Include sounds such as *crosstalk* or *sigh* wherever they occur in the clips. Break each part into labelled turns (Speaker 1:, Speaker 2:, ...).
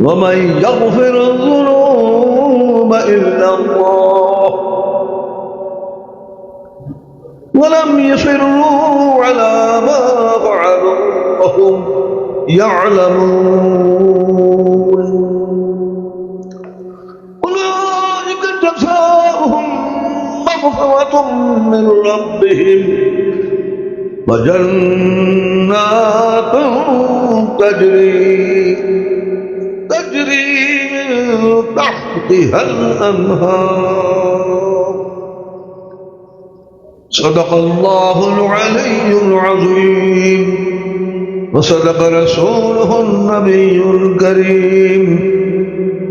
Speaker 1: ومن يغفر الذنوب إلا الله. ولم يصروا على ما فعلوا وهم يعلمون. أولئك جزاؤهم مغفرة من ربهم. وجنات تجري تجري من تحتها الأنهار. صدق الله العلي العظيم. وصدق رسوله النبي الكريم.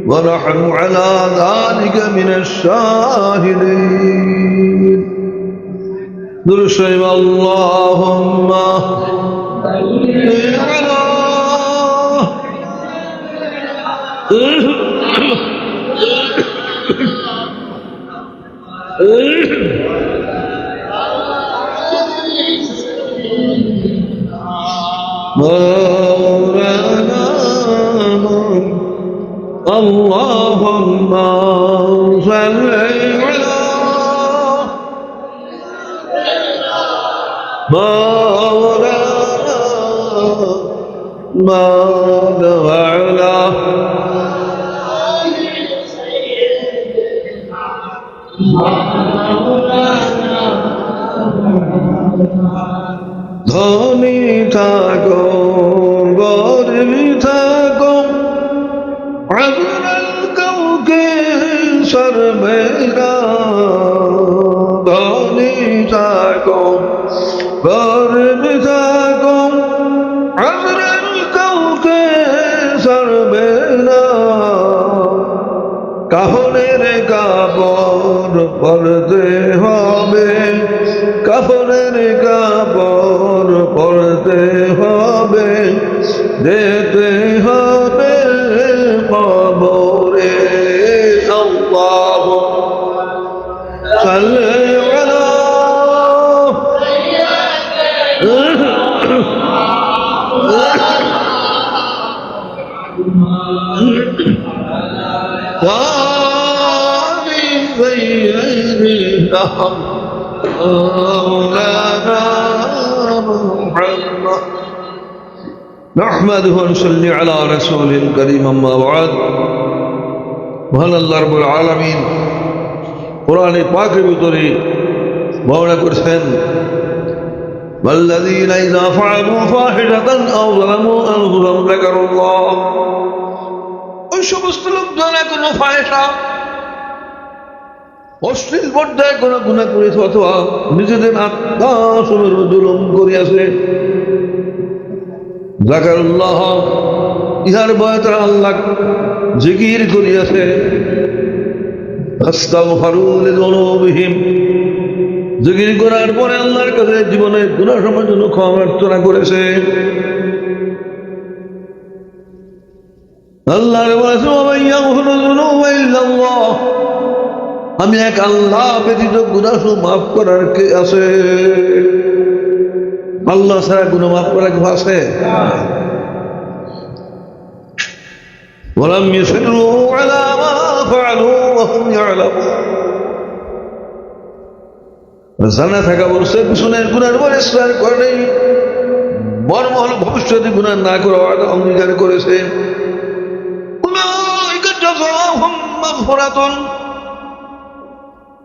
Speaker 1: ونحن على ذلك من الشاهدين. نرسل اللهم مولانا اللهم صل على مولانا مولانا ধনী থাকো, গর্বী থাকো। আপনার কাউকে সর্বেরা ধনী থাকো, গর্বী থাকো। কাহনের কাপড় পরতে হবে কাপড়ের কাপড় পরতে হবে যেতে হবে কবরে আল্লাহ সাল্লি আলা مولانا محمد نحمده ونصلي على رسول الكريم أما بعد মহান আল্লাহ রবুল আলমিন কোরআনে পাকের ভিতরে বর্ণনা করছেন والذين إذا فعلوا فاحشة أو ظلموا أنفسهم ذكروا الله ওই সমস্ত লোকজনে কোনো ফায়সা অশ্লীল পর্যায়ে কোনো গুণা করেছে অথবা নিজেদের আত্মা সময়ের জুলুম করিয়াছে। জাকারুল্লাহ ইহার বয়ে তারা আল্লাহ জিকির করিয়াছে। জিকির করার পরে আল্লাহর কাছে গুনাহ সময়ের জন্য করেছে। আমি এক আল্লাহ ব্যতীত গুনাহ মাফ করার কে আছে আল্লাহ ছাড়া গুনাহ মাফ করার কেউ আছে ولم يصروا على ما فعلوا وهم يعلمون জানা থাকা বলছে পিছনের গুণার পর ইসলাম করে নেই মর্মহল ভবিষ্যতে গুণা না করে অঙ্গীকার করেছে উলাইকা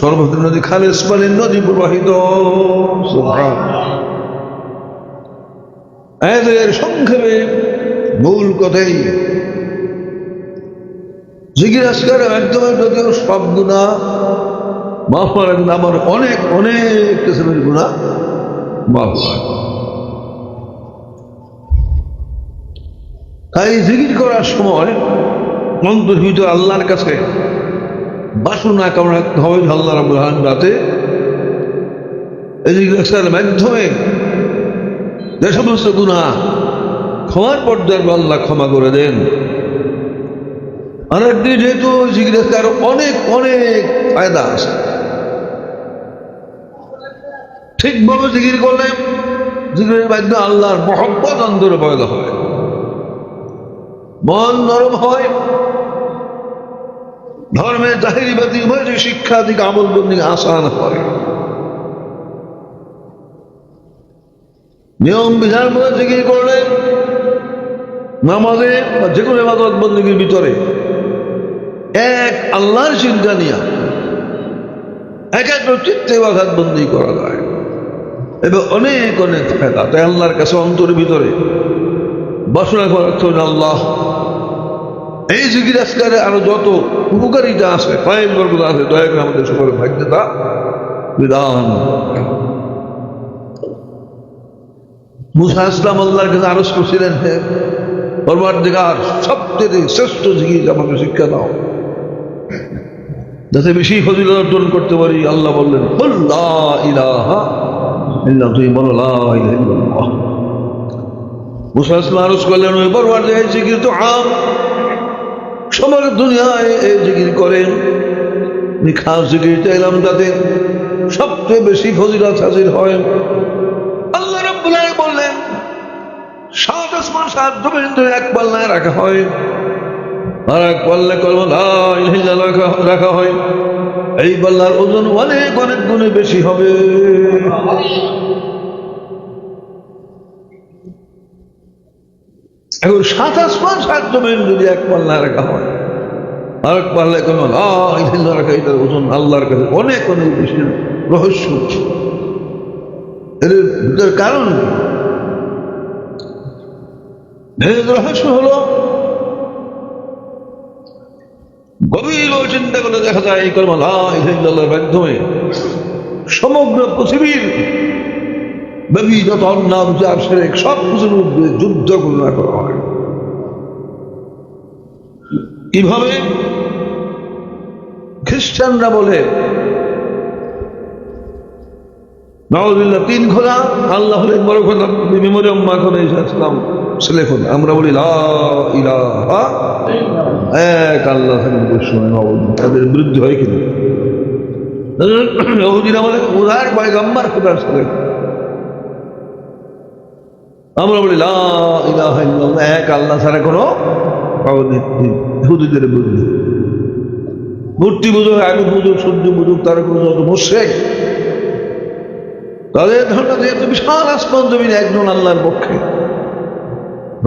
Speaker 1: সর্বত্র নদী খালেজ পানির নদী প্রবাহিত। সংক্ষেপে মূল কথাই। জিজ্ঞাসকার একদমই যদিও সব গুণা, মাফ করা কিন্তু আমার অনেক অনেক কিসমের গুণা, মাফ হয় তাই জিকির করার সময় অন্তর ভিতর আল্লাহর কাছে বাসনা কেমন হবে আল্লাহ রাবুল রাতে জিজ্ঞাসার মাধ্যমে যে সমস্ত গুণা ক্ষমার পর্যায়ে আল্লাহ ক্ষমা করে দেন। আর একদিকে যেহেতু জিজ্ঞাসার অনেক অনেক ফায়দা আছে। ঠিকভাবে জিকির করলে জিকিরের মাধ্যমে আল্লাহর মহব্বত অন্তরে পয়দা হয়। মন নরম হয়। ধর্মের জাহিরিবাদী উভয় যে শিক্ষা দিকে, আমল বন্দি আসান হয়। নিয়ম, বিধান মধ্যে জিকির করলে নামাজে বা যে কোনো ইবাদত বন্দীর ভিতরে এক আল্লাহর চিন্তা নিয়ে এক এক চিত্তে বাঘাত বন্দি করা যায়। এবং অনেক অনেক ফায়দা তাই আল্লাহর কাছে অন্তরের ভিতরে বাসনা করার জন্য আল্লাহ। এই জিকির আজকারে আরও যত উপকারিতা আছে ফাইল বর্গ আছে, দয়া করে আমাদের সকলে ভাগ্যতা বিধান। মুসা ইসলাম আল্লাহর কাছে আরজ করছিলেন হে দিগার সবচেয়ে শ্রেষ্ঠ জিকির আমাকে শিক্ষা দাও। যাতে বেশি ফজিলত অর্জন করতে পারি, আল্লাহ বললেন তুই বলো মুসা ইসলাম আরজ করলেন, ওই পরবার দিগার জিকির তো আম। সমগ্র দুনিয়ায় এই জিকির করেন। আমি খাস জিকির চাইলাম যাতে সবচেয়ে বেশি ফজিলত হাজির হয়। আল্লাহ রাব্বুল বললেন, সাত আসমান, সাত জমিন এক পাল্লায় রাখা হয়। আর এক পাল্লে কলম রাখা হয়। এই পাল্লার ওজন অনেক অনেক গুণে বেশি হবে। এখন সাত আসমান সাত জমিন যদি এক পাল্লায় রাখা হয় আর এক পাল্লায় লা রাখা এটার ওজন আল্লাহর কাছে অনেক অনেক বেশি রহস্য এর ভিতরে কারণ রহস্য হলো, গভীর চিন্তা করে দেখা যায় এই কর্ম আল্লাহর মাধ্যমে সমগ্র পৃথিবীর যুদ্ধ ঘোষণা করা হয়। কীভাবে? খ্রিস্টানরা বলে তিন খোদা আল্লাহ হলেন বড় খোদা মেমোরিয়াম মা মাখন ইসলাম ছেলে খোদা আমরা বলি এক আল্লাহ তাদের বিরুদ্ধে হয় কিনা? ওদিন আমাদের উদার পয়গম্বর খোদার ছেলে আমরা বলি এক আল্লাহ ছাড়া কোনো হুদিদের বিরুদ্ধে মূর্তি বুঝুক আগে বুঝুক, সূর্য বুঝুক, তারা কোনো যত মোশেক। তাদের ধারণা যেহেতু বিশাল আসমান জমিন, একজন আল্লাহর পক্ষে।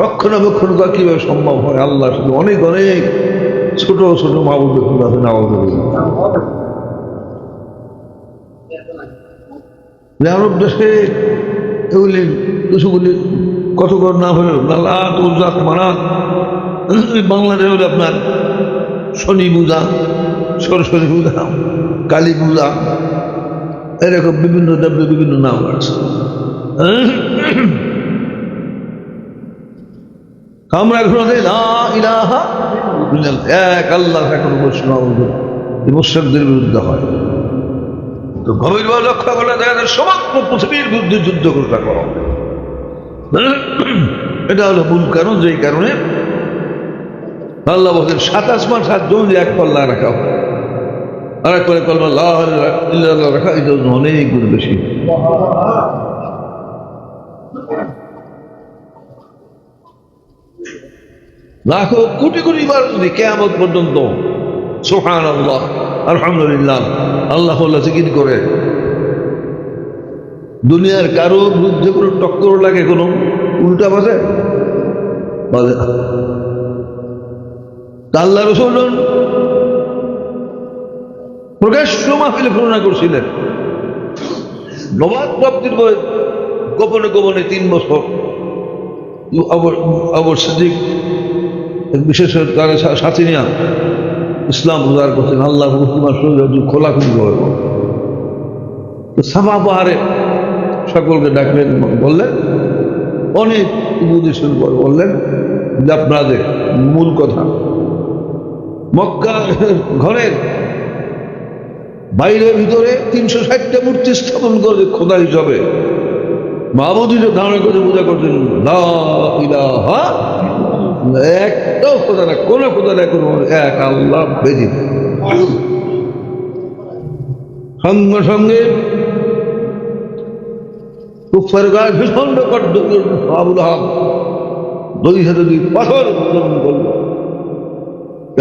Speaker 1: রক্ষণাবেক্ষণ করা কীভাবে সম্ভব হয়? আল্লাহ শুধু অনেক অনেক ছোট ছোট মাহবুব আরব দেশে কিছুগুলি কত কর না হলেও লালাত উজ্জাত মানাত বাংলাদেশে হলে আপনার শনি পূজা, সরস্বতী পূজা, কালী পূজা, এরকম বিভিন্ন দেবদের বিভিন্ন নাম আছে। আমরা এখন এক আল্লাহ এখন বৈষ্ণব মুসলিমদের বিরুদ্ধে হয়। তো গভীরভাবে লক্ষ্য করলে দেখা যায়, সমগ্র পৃথিবীর বিরুদ্ধে যুদ্ধ ঘোষণা করা হবে *coughs* এটা হলো মূল কারণ, যেই কারণে আল্লাহ বলছেন, সাত আসমান, সাত জন এক পাল্লা রাখা। হয় আর এক কলমা লাহ রাখা এটা অনেক গুণ বেশি। লাখো কোটি কোটি বার যদি কেয়ামত পর্যন্ত সোহান আল্লাহ আলহামদুলিল্লাহ, আল্লাহ আল্লাহ জিকির করে দুনিয়ার কারও বিরুদ্ধে কোনো টক্কর লাগে কোনো, উল্টা বাজে? বাজে না। আল্লাহ রসুল প্রকাশ্য মাহফিলে ঘোষণা করছিলেন। নবাদ প্রাপ্তির পরে গোপনে গোপনে তিন বছর। আবার সিদ্দিক বিশেষ তার সাথী নিয়া ইসলাম প্রচার করছেন। আল্লাহ খোলা খুলি তো সাফা পাহাড়ে সকলকে ডাকলেন, বললেন, অনেক উপদেশের পর বললেন যে আপনাদের মূল কথা মক্কা ঘরের বাইরের ভিতরে তিনশো ষাটটা মূর্তি স্থাপন করে খোদা হিসাবে। মাহমুদির ধারণা করে পূজা করছেন একটাও খোদা না, কোনো খোদা না, কোনো এক আল্লাহ বেদিন সঙ্গে সঙ্গে কুফার গায়ে ভীষণ কট্ট আবুল হাব। দুই হাতে দুই পাথর উত্তোলন করল।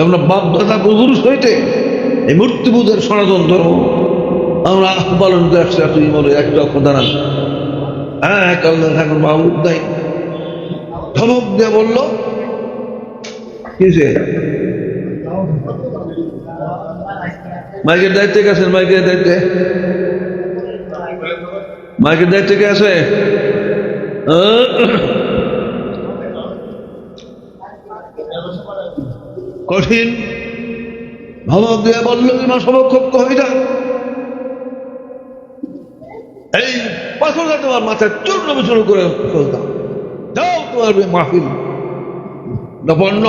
Speaker 1: আমরা বাপ দাদা পুরুষ হইতে এই মূর্তি পূজার সনাতন ধর্ম আমরা পালন করে আসছি তুই বলে একটা কথা না হ্যাঁ এক আল্লাহ ঠাকুর মাহবুব নাই। ধমক দিয়ে বলল কিসে মাইকের দায়িত্বে গেছেন, মাইকের দায়িত্বে? মাইকের দায়িত্বে কে আছে? কঠিন। ধমক দিয়ে বলল তোমার সমকক্ষ হয়ে যান এই পাথরটা তোমার মাথায় চূর্ণ বিচূর্ণ করে ফেলতাম যাও তোমার ওই মাহফিল। না, পণ্য।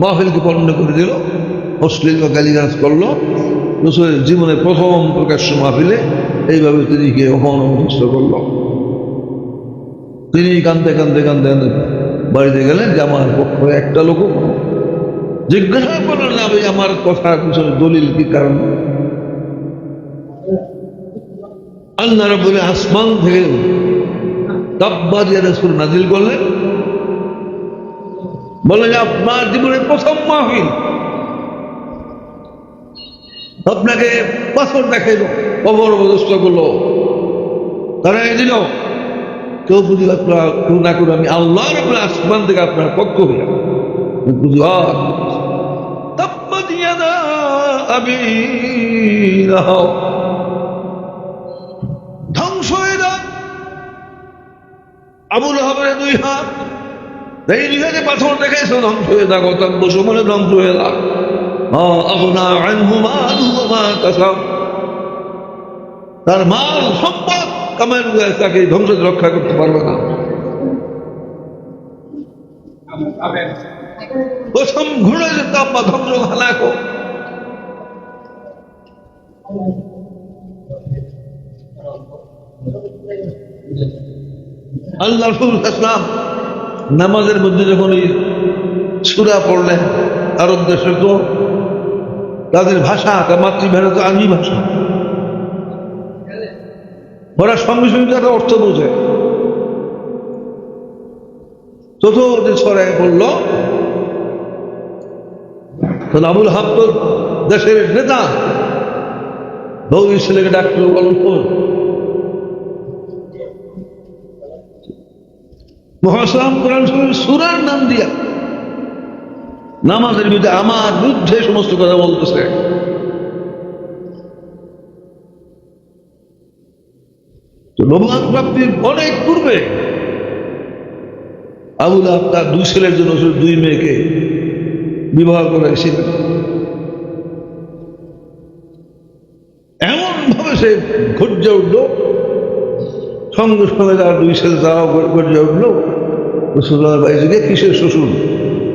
Speaker 1: মাহফিলকে পণ্য করে দিল। অশ্লীল বা গালিগালাজ করল। রসুলের জীবনে প্রথম প্রকাশ্য মাহফিলে। এইভাবে তিনিকে অপমানমস্ত করল। তিনি কান্দতে কান্দতে কান্দতে বাড়িতে গেলেন, যে আমার পক্ষ একটা লোক জিজ্ঞাসা করলেন ভাই, আমার কথা পিছনে দলিল কি কারণ? আল্লাহ রবুল আসমান থেকে তাব্বা নাজিল করলেন। বলে, যে আপনার জীবনের প্রথম মাহফিল। আপনাকে পাথর দেখাইল, কবর করল তারা এই দিল। কেউ বুঝি আপনার কেউ না করে আমি আল্লাহ রবুল আসমান থেকে আপনার পক্ষ হইয়া ধ্বংস হয়ে আবুল হাবের দুই হাত। এই দুই হাতে পাথর দেখাইছে, ধ্বংস হয়ে যাক অতব্য সময় ধ্বংস হয়ে আনহুমা কাসাব তার মাল, সম্পদ কামাই তাকে ধ্বংস রক্ষা করতে পারবে না। নামাজের মধ্যে যখন ওই সুরা পড়লেন, আরব দেশে তো তাদের ভাষা, তার মাতৃভাষা তো আরবি ভাষা। ওরা সঙ্গে সঙ্গে তারা অর্থ বোঝে। চতুর্থ ছড়ায় বলল তাহলে আবুল হাব তো দেশের নেতা। বউ ছেলেকে ডাকলো গল্প মহাসাম কোরআন সুরার নাম দিয়া নামাজের বিরুদ্ধে আমার বিরুদ্ধে সমস্ত কথা বলতেছে। তো প্রাপ্তির অনেক পূর্বে আবুল আহ তার দুই ছেলের জন্য দুই মেয়েকে বিবাহ করেছিলেন এমন ভাবে সে ঘুরজে উঠল সঙ্গে সঙ্গে তার দুই ছেলে তারাও ঘুরজে উঠল। রসুল্লাহ কিসের শ্বশুর?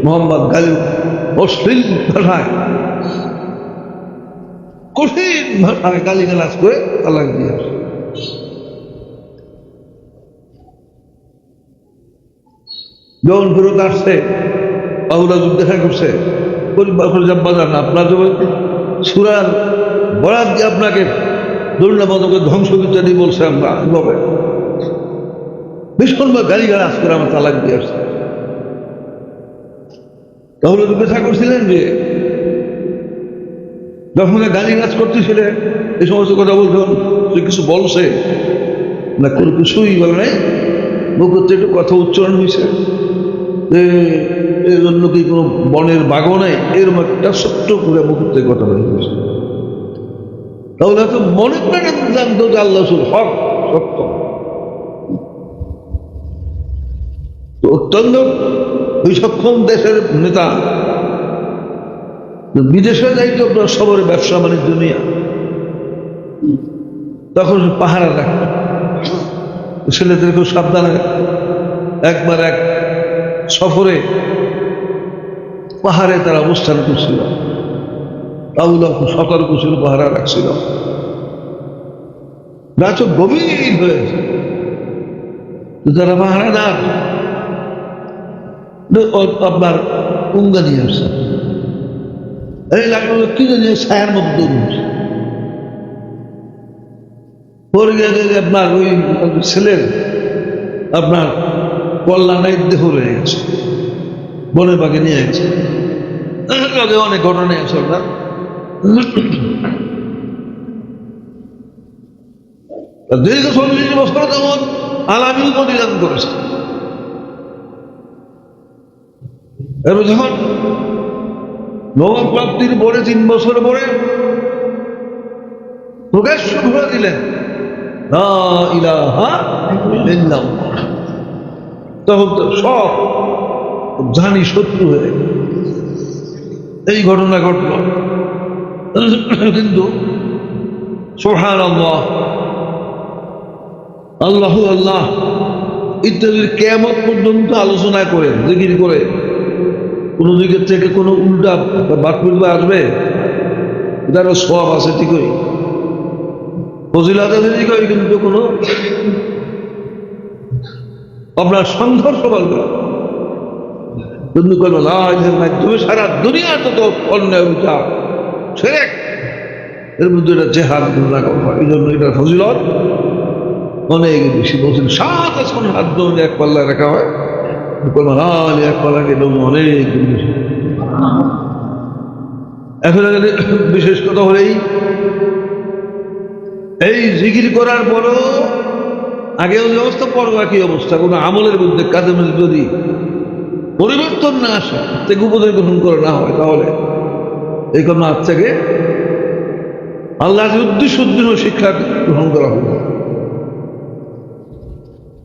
Speaker 1: মোহাম্মদ গালি অশ্লীল ভাষায়। কঠিন ভাষায় গালি গালাজ করে তালাক দিয়ে আসে। যখন ফেরত আসছে বাহুরা দেখা করছে পরিবার করে যাব না, আপনার যখন সুরার বরাদ দিয়ে আপনাকে মতকে ধ্বংস ইত্যাদি বলছে আমরা এভাবে ভীষণভাবে গাড়ি গাড়ি আজ আমার তালাক দিয়ে আসছে। তাহলে জিজ্ঞাসা করছিলেন যে, যখন গালি গাছ করতেছিলে এই সমস্ত কথা বলতো তুই কিছু বলছে? না, কোনো কিছুই বলে নাই। মুখ একটু কথা উচ্চারণ হয়েছে। যে এর জন্য কি কোনো বনের বাগও নাই? এরকম একটা ছোট্ট করে মুহূর্তে কথা গেছে তাহলে তো মনে প্রাণে জানতো যে আল্লাহ হক, সত্য। অত্যন্ত বিচক্ষণ দেশের নেতা। বিদেশে যাইতো আপনার সবার ব্যবসা বাণিজ্য নিয়ে। তখন পাহারা রাখতো। ছেলেদেরকেও সাবধানে একবার এক সফরে পাহাড়ে তারা অবস্থান করছিল। খুব সতর্ক ছিল, পাহারা রাখছিল। গাছ। গভীর হয়েছে তারা পাহারা না আপনার উঙ্গা নিয়ে আসছে। এই লাগল কি জানি ছায়ার মধ্যে দৌড়। পরে গিয়ে আপনার ওই ছেলের, আপনার কল্যাণ নাই দেহ রয়ে গেছে। বনে বাগে নিয়ে গেছে। আগে অনেক ঘটনা আছে ওটা। দীর্ঘ চল্লিশ বছর যেমন আলামিল প্রতিদান করেছে। এবার যখন নবম প্রাপ্তির পরে, তিন বছর পরে প্রকাশ্য ঘুরে দিলেন, লা ইলাহা ইল্লাল্লাহ। তখন তো সব জানি শত্রু হয়ে এই ঘটনা ঘটল। কিন্তু সোহান আল্লাহ আল্লাহ আল্লাহ ইত্যাদির কেমত পর্যন্ত আলোচনা করে, জিকির করে, কোনো দিকের থেকে কোনো উল্টা বাতমিল্লা আসবে? এটারও সব আছে ঠিকই। ফজিলাত আছে ঠিকই, কিন্তু কোনো আপনার সংঘর্ষ বলবে। বন্ধু করবে মাধ্যমে সারা দুনিয়ার যত অন্যায় বিচার সেরে এর মধ্যে এটা জেহাদ না এই জন্য এটা ফজিলত। অনেক বেশি বলছেন, সাত আসন হাত ধরে এক পাল্লায় রাখা হয়। করবেন আল এক পাল্লাকে লোক অনেক বেশি এখানে বিশেষ কথা হলেই, এই জিগির করার পরও আগে ওই অবস্থা পর, একই অবস্থা, কোনো আমলের মধ্যে মধ্যে যদি পরিবর্তন না আসে থেকে উপদেশ গ্রহণ করে না হয়, তাহলে এই কোনো আজ থেকে আল্লাহ উদ্দেশ্য উদ্দেশ্য শিক্ষা গ্রহণ করা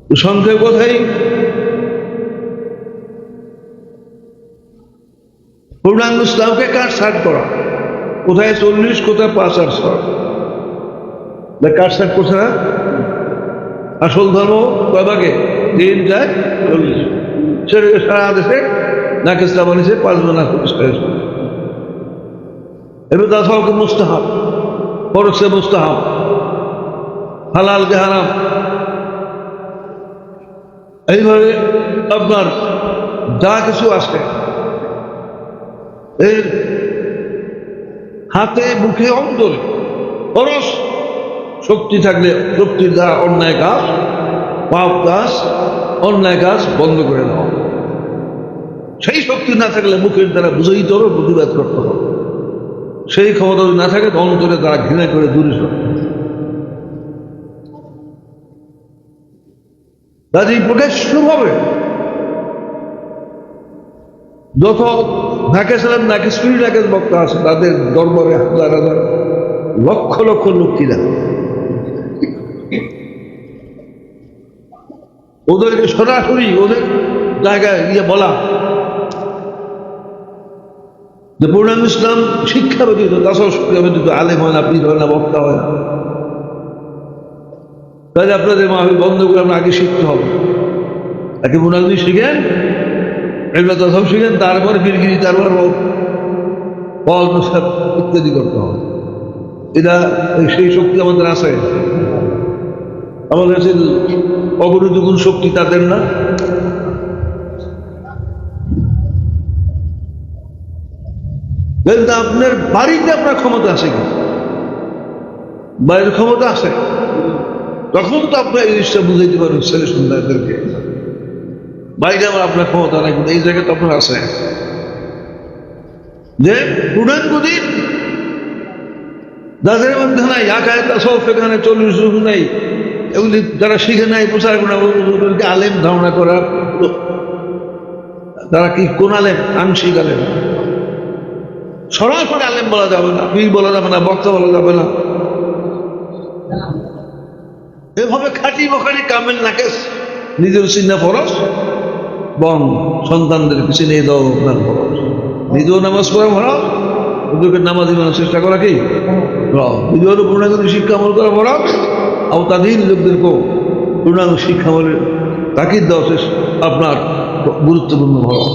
Speaker 1: তো সংক্ষেপ কথাই পূর্ণাঙ্গ ইসলামকে কার সাট করা কোথায় চল্লিশ, কোথায় পাঁচ আর ছয়? কার সাট করছে না? আসল ধর্ম ভাগে তিন, চার, চল্লিশ। সেটা সারা দেশে নাক ইসলাম আনিছে পাঁচ এবার তাছাড়াও মুস্তাহাব? পরশে মুস্তাহাব। হালাল কে হারাম? এইভাবে আপনার যা কিছু আছে, এর হাতে, মুখে, অন্তরে, পরশ শক্তি থাকলে শক্তির দ্বারা অন্যায় কাজ, পাপ কাজ, অন্যায় কাজ বন্ধ করে দাও। সেই শক্তি না থাকলে মুখের দ্বারা বুঝাইতে হবে, প্রতিবাদ করতে হবে। সেই ক্ষমতা যদি না থাকে তো অন্তরে তারা ঘৃণা করে দূরে কাজেই প্রকাশ্যভাবে যত নাকেশালের নাকেশ্বরী নাকেশ বক্তা আছে, তাদের দরবারে হাজার হাজার লক্ষ লক্ষ লোকিরা ওদেরকে সরাসরি ওদের জায়গায় গিয়ে বলা। যে পূর্ণাঙ্গ ইসলাম শিক্ষা ব্যতীত তাছাড়া শিক্ষা ব্যতীত, আলেম হয় না, পীর হয় না, বক্তা হয় না। তাহলে আপনাদের মাহবিল বন্ধ করে আমরা আগে শিখতে হবে। আগে পূর্ণাঙ্গ শিখেন, এগুলো সব শিখেন, তারপরে ফিরগিরি, তারপর ইত্যাদি করতে হবে। এটা সেই শক্তি আমাদের আছে। আমাদের কাছে অগণিত গুণ শক্তি তাদের না। আপনার বাড়িতে আপনার ক্ষমতা আছে কি? বাড়ির ক্ষমতা আছে। তখন তো আপনার এই জিনিসটা বুঝাইতে পারবেন, ছেলে সন্তানদেরকে। বাইরে আমার আপনার ক্ষমতা নাই, কিন্তু এই জায়গায় তো আপনার আছে। যে পূর্ণাঙ্গ দিন যাদের মধ্যে নাই আকায় সব এখানে চল্লিশ যুগ নেই। এগুলি যারা শিখে নাই, প্রচার করে আলেম ধারণা করা তারা কি কোন আলেম? আংশিক আলেম। সরাসরি আলেম বলা যাবে না, পীর বলা যাবে না, বক্তা বলা যাবে না। এভাবে খাটি বখাটি কামেল নাকেস, নিজের চিন্তা ফরস এবং সন্তানদেরকে চিনে দাও আপনার ফরস নিজেও নামাজ পড়া ফরস ওদেরকে নামাজ ইমানোর চেষ্টা করা কি। নিজেরও পূর্ণাঙ্গ শিক্ষা আমল করা ফরস তাদের লোকদেরকেও পূর্ণাঙ্গ শিক্ষা বলে তাকিদ দেওয়া আপনার গুরুত্বপূর্ণ ফরস